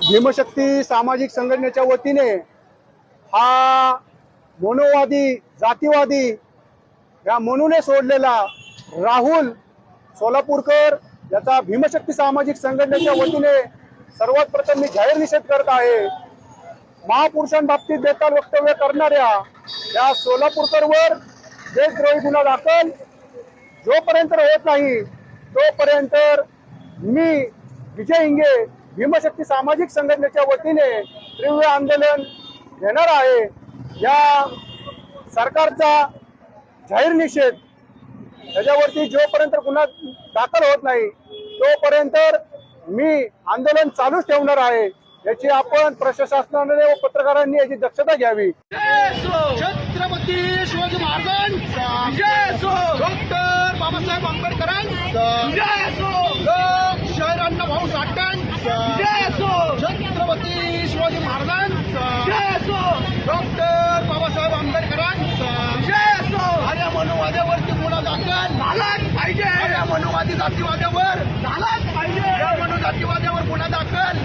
भीमशक्ती सामाजिक संघटनेच्या वतीने हा मनोवादी जातीवादी या मनूने सोडलेला राहुल सोलापूरकर याचा भीमशक्ती सामाजिक संघटनेच्या वतीने सर्वात प्रथम मी जाहीर निषेध करत आहे. महापुरुषांबाबतीत बेताल वक्तव्य करणाऱ्या या सोलापूरकरवर देशद्रोही गुन्हा दाखल जोपर्यंत होत नाही तोपर्यंत मी विजय इंगे भीमशक्ती सामाजिक संघटनेच्या वतीने तीव्र आंदोलन घेणार आहे. या सरकारचा जाहीर निषेध त्याच्यावरती जोपर्यंत गुन्हा दाखल होत नाही तोपर्यंत मी आंदोलन चालूच ठेवणार आहे. याची आपण प्रशासनाने व पत्रकारांनी याची दक्षता घ्यावी छत्रपती शिवाजी महाराजांचा जय असो डॉक्टर बाबासाहेब आंबेडकरांचा जय असो लोकशाहीर अण्णाभाऊ साठ्यांचा जय असो छत्रपती शिवाजी महाराजांचा जय असो डॉक्टर बाबासाहेब आंबेडकरांचा जय असो अरे मनुवाद्यावरती गुन्हा दाखल झालाच पाहिजे या मनुवादी जातीवाद्यावर झालाच पाहिजे या मनु जातीवाद्यावर गुन्हा दाखल